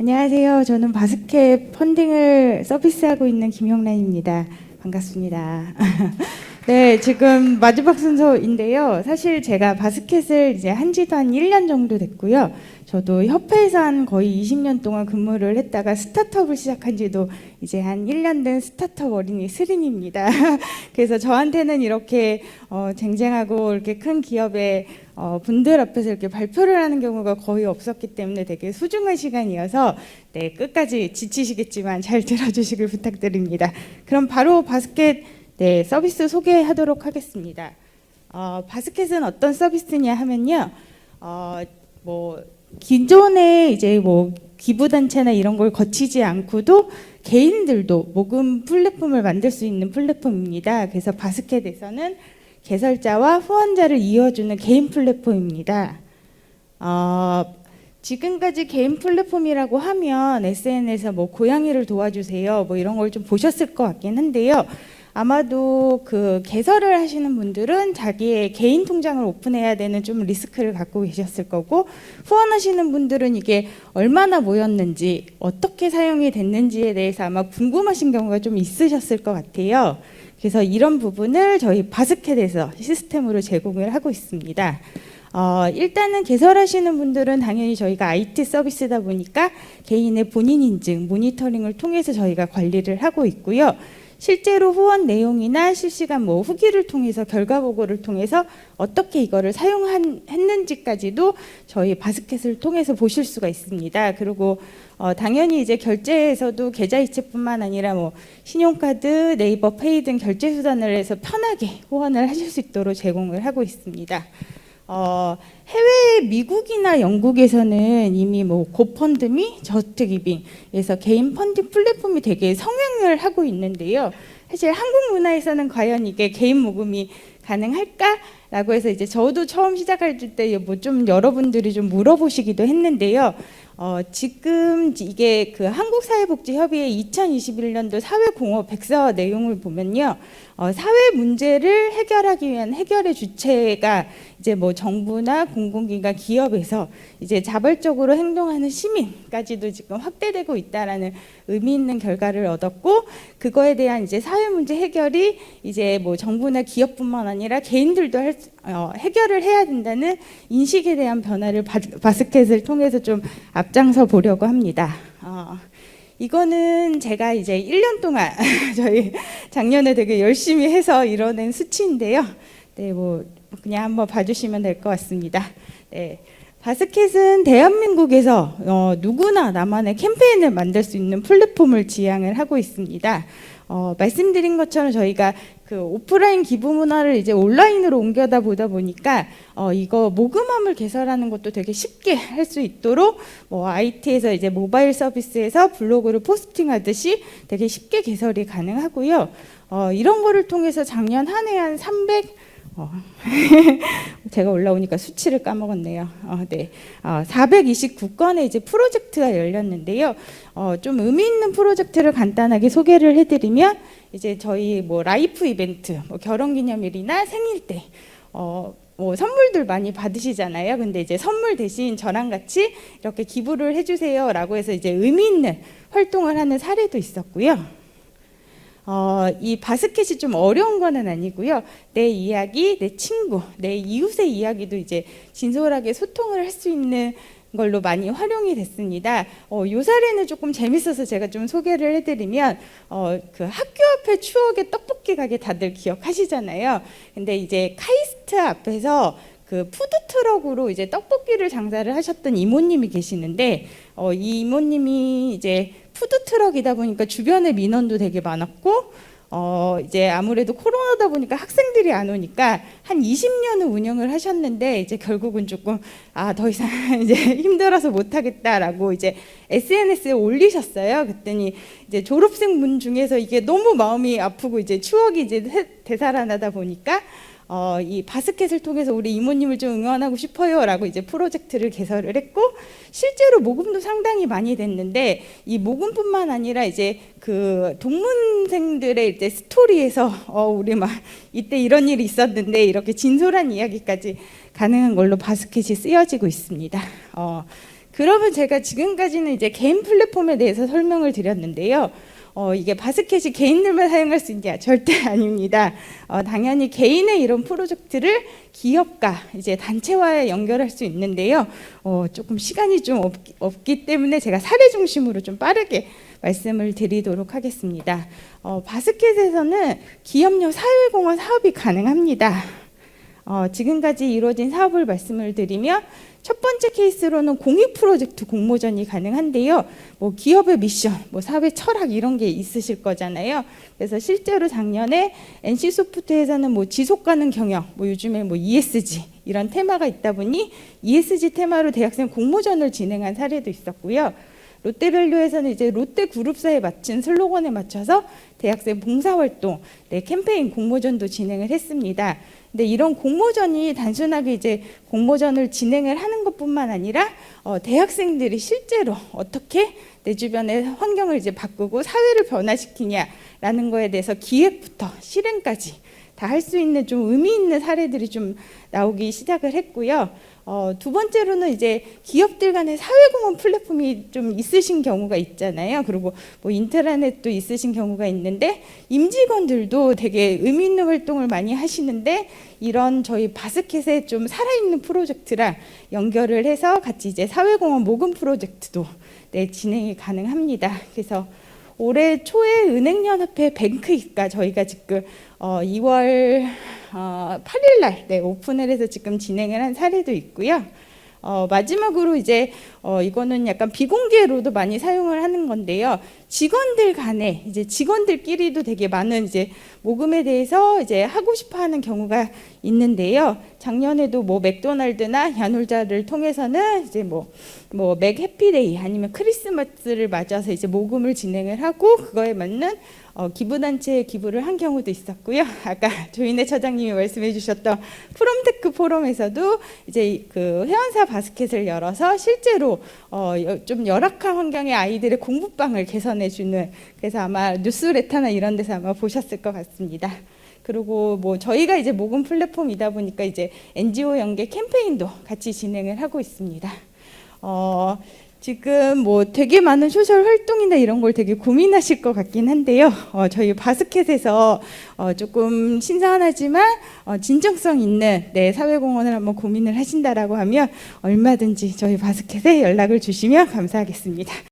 안녕하세요. 저는 바스켓 펀딩을 서비스하고 있는 김영란입니다. 반갑습니다. 네, 지금 마지막 순서인데요. 사실 제가 바스켓을 이제 한 지도 한 1년 정도 됐고요. 저도 협회에서 한 거의 20년 동안 근무를 했다가 스타트업을 시작한 지도 이제 한 1년 된 스타트업 어린이 스린입니다. 그래서 저한테는 이렇게 어, 쟁쟁하고 이렇게 큰 기업의 어, 분들 앞에서 이렇게 발표를 하는 경우가 거의 없었기 때문에 되게 소중한 시간이어서 네, 끝까지 지치시겠지만 잘 들어주시길 부탁드립니다. 그럼 바로 바스켓 네, 서비스 소개하도록 하겠습니다. 어, 바스켓은 어떤 서비스냐 하면요. 어, 뭐 기존에 이제 뭐 기부 단체나 이런 걸 거치지 않고도 개인들도 모금 플랫폼을 만들 수 있는 플랫폼입니다. 그래서 바스켓에서는 개설자와 후원자를 이어주는 개인 플랫폼입니다. 어, 지금까지 개인 플랫폼이라고 하면 SNS에서 뭐 고양이를 도와주세요 뭐 이런 걸 좀 보셨을 것 같긴 한데요. 아마도 그 개설을 하시는 분들은 자기의 개인 통장을 오픈해야 되는 좀 리스크를 갖고 계셨을 거고 후원하시는 분들은 이게 얼마나 모였는지 어떻게 사용이 됐는지에 대해서 아마 궁금하신 경우가 좀 있으셨을 것 같아요. 그래서 이런 부분을 저희 바스켓에서 시스템으로 제공을 하고 있습니다. 어, 일단은 개설하시는 분들은 당연히 저희가 IT 서비스다 보니까 개인의 본인 인증, 모니터링을 통해서 저희가 관리를 하고 있고요. 실제로 후원 내용이나 실시간 뭐 후기를 통해서 결과 보고를 통해서 어떻게 이거를 사용했는지까지도 저희 바스켓을 통해서 보실 수가 있습니다. 그리고 어, 당연히 이제 결제에서도 계좌이체뿐만 아니라 뭐 신용카드, 네이버 페이 등 결제 수단을 해서 편하게 후원을 하실 수 있도록 제공을 하고 있습니다. 어, 해외 미국이나 영국에서는 이미 뭐 고펀드미, 저축이빙에서 개인 펀딩 플랫폼이 되게 성행을 하고 있는데요. 사실 한국 문화에서는 과연 이게 개인 모금이 가능할까라고 해서 이제 저도 처음 시작할 때 뭐 좀 여러분들이 좀 물어보시기도 했는데요. 어, 지금 이게 그 한국사회복지협의회 2021년도 사회공헌 백서 내용을 보면요. 어, 사회 문제를 해결하기 위한 해결의 주체가 이제 뭐 정부나 공공기관 기업에서 이제 자발적으로 행동하는 시민까지도 지금 확대되고 있다라는 의미 있는 결과를 얻었고 그거에 대한 이제 사회 문제 해결이 이제 뭐 정부나 기업뿐만 아니라 개인들도 할, 어, 해결을 해야 된다는 인식에 대한 변화를 바, 바스켓을 통해서 좀 앞 장서 보려고 합니다. 어, 이거는 제가 이제 1년 동안 저희 작년에 되게 열심히 해서 이뤄낸 수치인데요. 네, 뭐 그냥 한번 봐주시면 될 것 같습니다. 네. 바스켓은 대한민국에서 어, 누구나 나만의 캠페인을 만들 수 있는 플랫폼을 지향을 하고 있습니다. 어, 말씀드린 것처럼 저희가 그 오프라인 기부 문화를 이제 온라인으로 옮겨다 보다 보니까 어, 이거 모금함을 개설하는 것도 되게 쉽게 할 수 있도록 뭐 IT에서 이제 모바일 서비스에서 블로그를 포스팅하듯이 되게 쉽게 개설이 가능하고요. 어, 이런 거를 통해서 작년 한 해한 300, 어, 제가 올라오니까 수치를 까먹었네요. 어, 네. 어, 429건의 이제 프로젝트가 열렸는데요. 어, 좀 의미 있는 프로젝트를 간단하게 소개를 해드리면 이제 저희 뭐 라이프 이벤트, 뭐 결혼 기념일이나 생일 때, 어, 뭐 선물들 많이 받으시잖아요. 근데 이제 선물 대신 저랑 같이 이렇게 기부를 해주세요라고 해서 이제 의미 있는 활동을 하는 사례도 있었고요. 어, 이 바스켓이 좀 어려운 거는 아니고요. 내 이야기, 내 친구, 내 이웃의 이야기도 이제 진솔하게 소통을 할 수 있는 걸로 많이 활용이 됐습니다. 어, 요 사례는 조금 재밌어서 제가 좀 소개를 해드리면 어, 그 학교 앞에 추억의 떡볶이 가게 다들 기억하시잖아요. 근데 이제 카이스트 앞에서 그 푸드 트럭으로 이제 떡볶이를 장사를 하셨던 이모님이 계시는데 어, 이 이모님이 이제 푸드 트럭이다 보니까 주변에 민원도 되게 많았고 어 이제 아무래도 코로나다 보니까 학생들이 안 오니까 한 20년을 운영을 하셨는데 이제 결국은 조금 아 더 이상 이제 힘들어서 못 하겠다라고 이제 SNS에 올리셨어요. 그랬더니 이제 졸업생 분 중에서 이게 너무 마음이 아프고 이제 추억이 이제 되살아나다 보니까 어, 이 바스켓을 통해서 우리 이모님을 좀 응원하고 싶어요라고 이제 프로젝트를 개설을 했고 실제로 모금도 상당히 많이 됐는데 이 모금뿐만 아니라 이제 그 동문생들의 이제 스토리에서 어, 우리 막 이때 이런 일이 있었는데 이렇게 진솔한 이야기까지 가능한 걸로 바스켓이 쓰여지고 있습니다. 어, 그러면 제가 지금까지는 이제 개인 플랫폼에 대해서 설명을 드렸는데요. 어, 이게 바스켓이 개인들만 사용할 수 있냐? 절대 아닙니다. 어, 당연히 개인의 이런 프로젝트를 기업과 이제 단체와에 연결할 수 있는데요. 어, 조금 시간이 좀 없, 없기 때문에 제가 사례 중심으로 좀 빠르게 말씀을 드리도록 하겠습니다. 어, 바스켓에서는 기업용 사회공헌 사업이 가능합니다. 어, 지금까지 이루어진 사업을 말씀을 드리면 첫 번째 케이스로는 공익 프로젝트 공모전이 가능한데요. 뭐 기업의 미션, 뭐 사회 철학 이런 게 있으실 거잖아요. 그래서 실제로 작년에 NC 소프트에서는 뭐 지속 가능 경영, 뭐 요즘에 뭐 ESG 이런 테마가 있다 보니 ESG 테마로 대학생 공모전을 진행한 사례도 있었고요. 롯데밸류에서는 이제 롯데 그룹사에 맞춘 슬로건에 맞춰서 대학생 봉사활동, 네, 캠페인 공모전도 진행을 했습니다. 근데 이런 공모전이 단순하게 이제 공모전을 진행을 하는 것뿐만 아니라 어, 대학생들이 실제로 어떻게 내 주변의 환경을 이제 바꾸고 사회를 변화시키냐라는 거에 대해서 기획부터 실행까지 다 할 수 있는 좀 의미 있는 사례들이 좀 나오기 시작을 했고요. 어, 두 번째로는 이제 기업들 간의 사회공헌 플랫폼이 좀 있으신 경우가 있잖아요. 그리고 뭐 인트라넷도 있으신 경우가 있는데 임직원들도 되게 의미 있는 활동을 많이 하시는데 이런 저희 바스켓에 좀 살아있는 프로젝트랑 연결을 해서 같이 이제 사회공헌 모금 프로젝트도 네, 진행이 가능합니다. 그래서 올해 초에 은행연합회 뱅크가 저희가 지금 어, 2월 어, 8일 날 네, 오픈을 해서 지금 진행을 한 사례도 있고요. 어, 마지막으로 이제 어, 이거는 약간 비공개로도 많이 사용을 하는 건데요. 직원들 간에 이제 직원들끼리도 되게 많은 이제 모금에 대해서 이제 하고 싶어하는 경우가 있는데요. 작년에도 뭐 맥도날드나 야놀자를 통해서는 이제 뭐뭐 맥 해피데이 아니면 크리스마스를 맞아서 이제 모금을 진행을 하고 그거에 맞는 어, 기부단체에 기부를 한 경우도 있었고요. 아까 조인혜 처장님이 말씀해 주셨던 프롬테크 포럼에서도 이제 그 회원사 바스켓을 열어서 실제로 어, 여- 좀 열악한 환경의 아이들의 공부방을 개선해 주는 그래서 아마 뉴스레터나 이런 데서 아마 보셨을 것 같습니다. 그리고 뭐 저희가 이제 모금 플랫폼이다 보니까 이제 NGO 연계 캠페인도 같이 진행을 하고 있습니다. 어, 지금 뭐 되게 많은 소셜 활동이나 이런 걸 되게 고민하실 것 같긴 한데요. 어, 저희 바스켓에서 어, 조금 신선하지만 어, 진정성 있는 네, 사회공헌을 한번 고민을 하신다라고 하면 얼마든지 저희 바스켓에 연락을 주시면 감사하겠습니다.